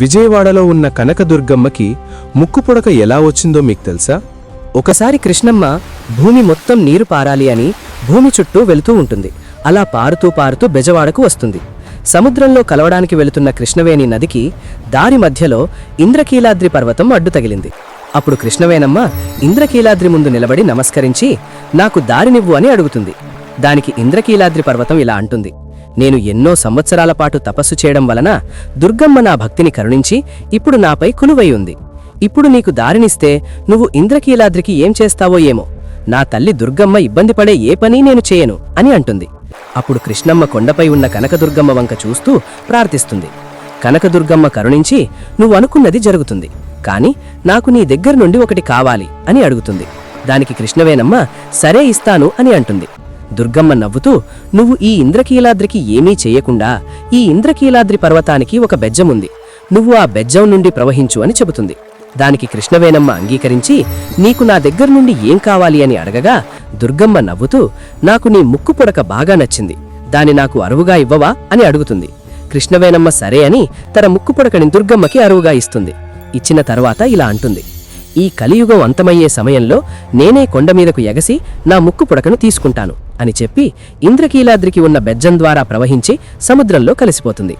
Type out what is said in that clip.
విజయవాడలో ఉన్న కనకదుర్గమ్మకి ముక్కు పుడక ఎలా వచ్చిందో మీకు తెలుసా? ఒకసారి కృష్ణమ్మ భూమి మొత్తం నీరు పారాలి అని భూమి చుట్టూ వెళుతూ ఉంటుంది. అలా పారుతూ పారుతూ బెజవాడకు వస్తుంది. సముద్రంలో కలవడానికి వెళుతున్న కృష్ణవేణి నదికి దారి మధ్యలో ఇంద్రకీలాద్రి పర్వతం అడ్డు తగిలింది. అప్పుడు కృష్ణవేణమ్మ ఇంద్రకీలాద్రి ముందు నిలబడి నమస్కరించి నాకు దారినివ్వు అని అడుగుతుంది. దానికి ఇంద్రకీలాద్రి పర్వతం ఇలా అంటుంది. నేను ఎన్నో సంవత్సరాల పాటు తపస్సు చేయడం వలన దుర్గమ్మ నా భక్తిని కరుణించి ఇప్పుడు నాపై కులువై ఉంది. ఇప్పుడు నీకు దారినిస్తే నువ్వు ఇంద్రకీలాద్రికి ఏం చేస్తావో ఏమో. నా తల్లి దుర్గమ్మ ఇబ్బంది పడే ఏ పని నేను చేయను అని అంటుంది. అప్పుడు కృష్ణమ్మ కొండపై ఉన్న కనకదుర్గమ్మ వంక చూస్తూ ప్రార్థిస్తుంది. కనకదుర్గమ్మ కరుణించి నువ్వు అనుకున్నది జరుగుతుంది. కాని నాకు నీ దగ్గర నుండి ఒకటి కావాలి అని అడుగుతుంది. దానికి కృష్ణవేనమ్మ సరే ఇస్తాను అని అంటుంది. దుర్గమ్మ నవ్వుతూ నువ్వు ఈ ఇంద్రకీలాద్రికి ఏమీ చేయకుండా ఈ ఇంద్రకీలాద్రి పర్వతానికి ఒక బెజ్జముంది. నువ్వు ఆ బెజ్జం నుండి ప్రవహించు అని చెబుతుంది. దానికి కృష్ణవేనమ్మ అంగీకరించి నీకు నా దగ్గర నుండి ఏం కావాలి అని అడగగా దుర్గమ్మ నవ్వుతూ నాకు నీ ముక్కు పుడక బాగా నచ్చింది. దాని నాకు అరువుగా ఇవ్వవా? అని అడుగుతుంది. కృష్ణవేనమ్మ సరే అని తన ముక్కు పొడకని దుర్గమ్మకి అరువుగా ఇస్తుంది. ఇచ్చిన తర్వాత ఇలా అంటుంది. ఈ కలియుగం అంతమయ్యే సమయంలో నేనే కొండమీదకు ఎగసి నా ముక్కు పొడకను తీసుకుంటాను. అని చెప్పి ఇంద్రకీలాద్రికి ఉన్న బెజ్జం ద్వారా ప్రవహించి సముద్రంలో కలిసిపోతుంది.